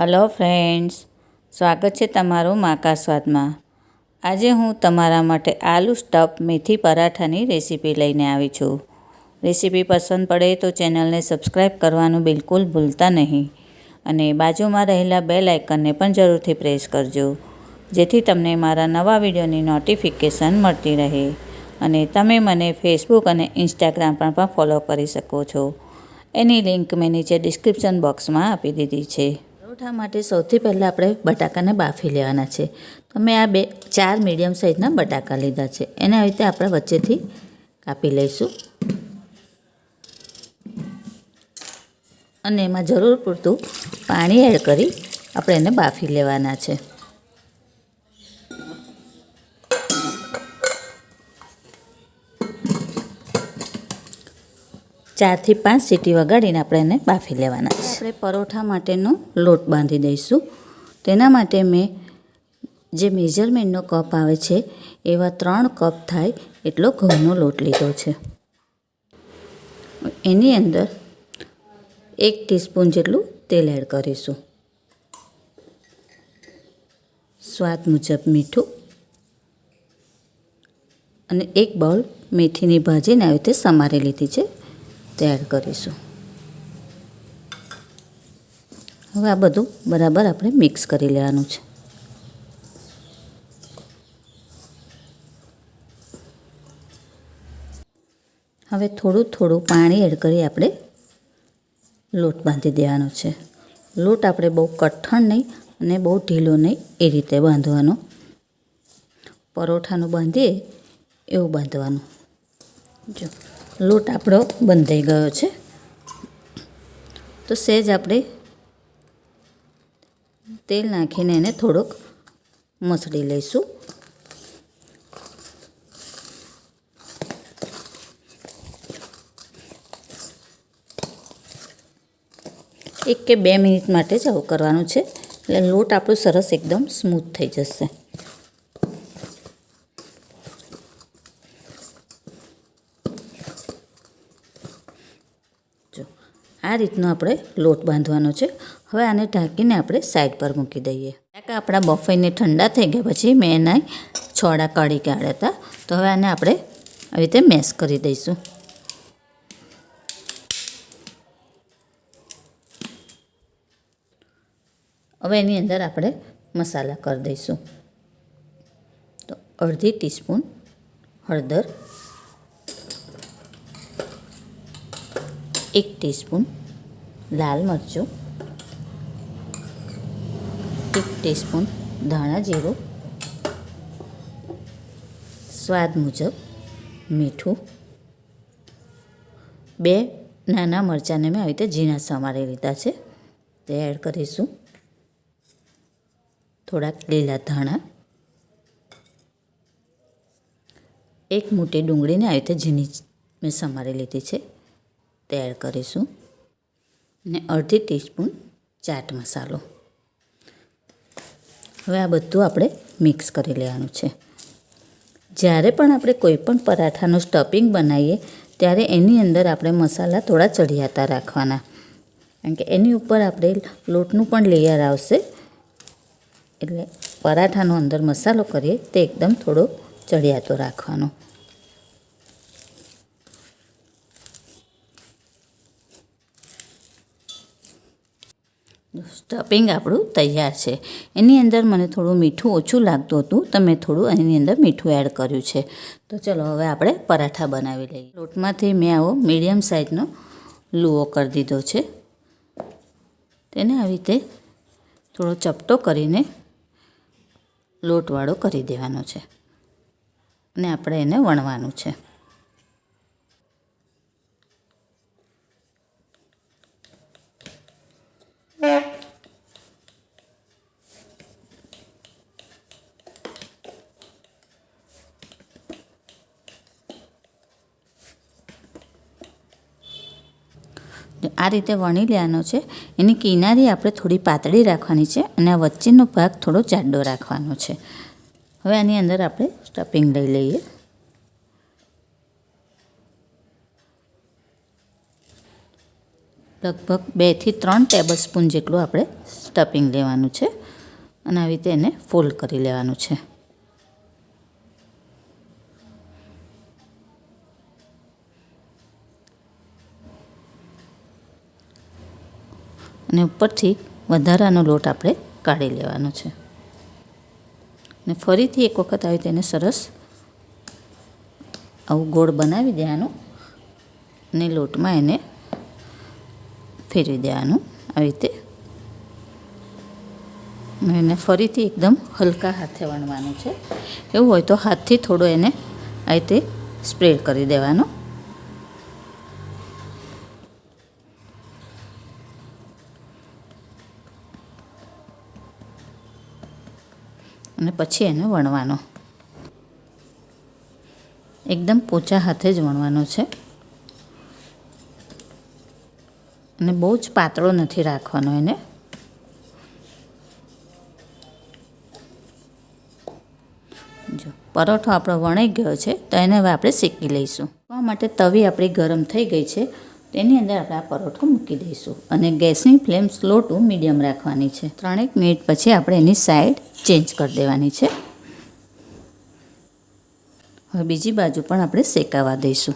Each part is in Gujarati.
હલો ફ્રેન્ડ્સ, સ્વાગત છે તમારું માકા સ્વાદમાં. આજે હું તમારા માટે આલુ સ્ટફ મેથી પરાઠાની રેસીપી લઈને આવી છું. રેસીપી પસંદ પડે તો ચેનલને સબસ્ક્રાઈબ કરવાનું બિલકુલ ભૂલતા નહીં અને બાજુમાં રહેલા બે લાઇકનને પણ જરૂરથી પ્રેસ કરજો, જેથી તમને મારા નવા વિડીયોની નોટિફિકેશન મળતી રહે અને તમે મને ફેસબુક અને ઇન્સ્ટાગ્રામ પર પણ ફોલો કરી શકો છો. એની લિંક મેં નીચે ડિસ્ક્રિપ્શન બોક્સમાં આપી દીધી છે. પરોઠા માટે સૌથી પહેલાં આપણે બટાકાને બાફી લેવાના છે. તો મેં આ બે, ચાર મીડિયમ સાઇઝના બટાકા લીધા છે. એને આવી રીતે આપણે વચ્ચેથી કાપી લઈશું. અને એમાં જરૂર પૂરતું પાણી એડ કરી આપણે એને બાફી લેવાના છે. ચારથી પાંચ સીટી વગાડીને આપણે એને બાફી લેવાના છે. આપણે પરોઠા માટેનો લોટ બાંધી દઈશું. તેના માટે મેં જે મેઝરમેન્ટનો કપ આવે છે, એવા ત્રણ કપ થાય એટલો ઘઉંનો લોટ લીધો છે. એની અંદર એક ટીસ્પૂન જેટલું તેલ એડ કરીશું. સ્વાદ મુજબ મીઠું અને એક બાઉલ મેથીની ભાજીને આવી રીતે સમારી લીધી છે. તે એડ કરીશું. હવે આ બધું બરાબર આપણે મિક્સ કરી લેવાનું છે. હવે થોડું થોડું પાણી એડ કરી આપણે લોટ બાંધી દેવાનો છે. લોટ આપણે બહુ કઠણ નહીં અને બહુ ઢીલો નહીં એ રીતે બાંધવાનો. પરોઠાનું બાંધીએ એવું બાંધવાનું. જો. લોટ આપણો બંધાઈ ગયો છે. તો સહેજ આપણે તેલ નાખીને એને થોડોક મસળી લઈશું. એક કે બે મિનિટ માટે જ આવું કરવાનું છે. એટલે લોટ આપણું સરસ એકદમ સ્મૂથ થઈ જશે જો આ રીતનો આપણે લોટ બાંધવાનો છે. હવે આને ઢાંકીને આપણે સાઈડ પર મૂકી દઈએ. કે આપણા બફાઈને ઠંડા થઈ ગયા પછી મેં એના છોડા કાઢી કાઢ્યા હતા. તો હવે આને આપણે આવી રીતે મેશ કરી દઈશું. હવે એની અંદર આપણે મસાલા કરી દઈશું. તો અડધી ટીસ્પૂન હળદર, એક ટીસ્પૂન લાલ મરચું, એક ટીસ્પૂન ધાણા જીરું, સ્વાદ મુજબ મીઠું, બે નાના મરચાંને મેં આવી રીતે ઝીણા સમારી લીધા છે. તે એડ કરીશું. થોડાક લીલા ધાણા, એક મોટી ડુંગળીને આવી રીતે ઝીણી મેં સમારી લીધી છે. તે એડ કરીશું. અને અડધી ટીસ્પૂન ચાટ મસાલો. હવે આ બધું આપણે મિક્સ કરી લેવાનું છે. જ્યારે પણ આપણે કોઈપણ પરાઠાનું સ્ટફિંગ બનાવીએ, ત્યારે એની અંદર આપણે મસાલા થોડા ચઢિયાતા રાખવાના. કારણ કે એની ઉપર આપણે લોટનું પણ લેયર આવશે. એટલે પરાઠાનો અંદર મસાલો કરીએ તે એકદમ થોડો ચડિયાતો રાખવાનો. સ્ટફિંગ આપણું તૈયાર છે. એની અંદર મને થોડું મીઠું ઓછું લાગતું હતું. તો મેં થોડું એની અંદર મીઠું એડ કર્યું છે. તો ચલો હવે આપણે પરાઠા બનાવી લઈએ. લોટમાંથી મેં આવો મીડિયમ સાઇઝનો લુઓ કરી દીધો છે. તેને આવી રીતે થોડો ચપટો કરીને લોટવાળો કરી દેવાનો છે. અને આપણે એને વણવાનું છે. આ રીતે વણી લેવાનો છે. એની કિનારી આપણે થોડી પાતળી રાખવાની છે અને આ વચ્ચેનો ભાગ થોડો જાડો રાખવાનો છે. હવે આની અંદર આપણે સ્ટફિંગ લઈ લઈએ. લગભગ બેથી ત્રણ ટેબલ સ્પૂન જેટલું આપણે સ્ટફિંગ લેવાનું છે અને આવી રીતે એને ફોલ્ડ કરી લેવાનું છે. અને ઉપરથી વધારાનો લોટ આપણે કાઢી લેવાનો છે. અને ફરીથી એક વખત આવી તેને સરસ આવું ગોળ બનાવી દેવાનું અને લોટમાં એને ફેરવી દેવાનું આવી રીતે. એને ફરીથી એકદમ હલકા હાથે વણવાનું છે. એવું હોય તો હાથથી થોડો એને આ રીતે સ્પ્રેડ કરી દેવાનો. અને પછી એને વણવાનો. એકદમ પોચા હાથે જ વણવાનો છે. અને બહુ જ પાતળો નથી રાખવાનો એને. જો, પરોઠો આપણો વણાઈ ગયો છે, તો એને હવે આપણે શેકી લઈશું. આ માટે તવી આપણી ગરમ થઈ ગઈ છે તેની અંદર આપણે આ પરોઠો મૂકી દઈશું. અને ગેસની ફ્લેમ સ્લો ટુ મીડિયમ રાખવાની છે. ત્રણેક મિનિટ પછી આપણે એની સાઈડ ચેન્જ કરી દેવાની છે. હવે બીજી બાજુ પણ આપણે શેકાવા દઈશું.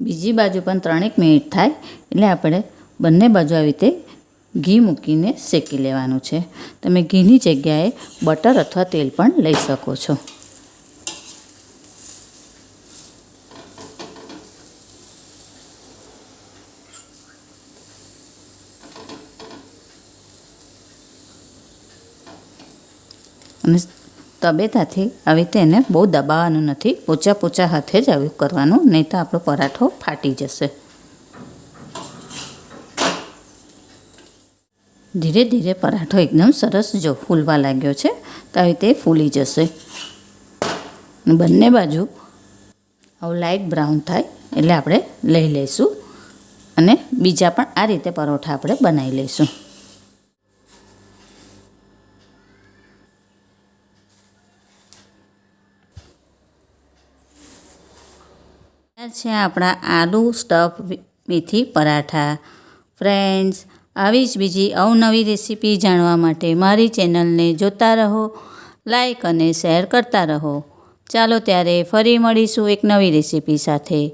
બીજી બાજુ પણ ત્રણેક મિનિટ થાય એટલે આપણે બંને બાજુ આવી રીતે ઘી મૂકીને શેકી લેવાનું છે. તમે ઘીની જગ્યાએ બટર અથવા તેલ પણ લઈ શકો છો. અને તબેતાથી આવી રીતે એને બહુ દબાવવાનું નથી પોચા પોચા હાથે જ આવું કરવાનું, નહીં તો આપણો પરાઠો ફાટી જશે. ધીરે ધીરે પરાઠો એકદમ સરસ જો ફૂલવા લાગ્યો છે, તો આવી રીતે ફૂલી જશે. બંને બાજુ આવું લાઇટ બ્રાઉન થાય, એટલે આપણે લઈ લઈશું. અને બીજા પણ આ રીતે પરોઠા આપણે બનાવી લઈશું. તૈયાર છે આપણા આલુ સ્ટફ મેથી પરાઠા. ફ્રેન્ડ્સ, આવી જ બીજી અવનવી રેસીપી જાણવા માટે મારી ચેનલને જોતા રહો, લાઈક અને શેર કરતા રહો. ચાલો ત્યારે ફરી મળીશું એક નવી રેસીપી સાથે.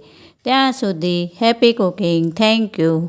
ત્યાં સુધી હેપી કુકિંગ. Thank you.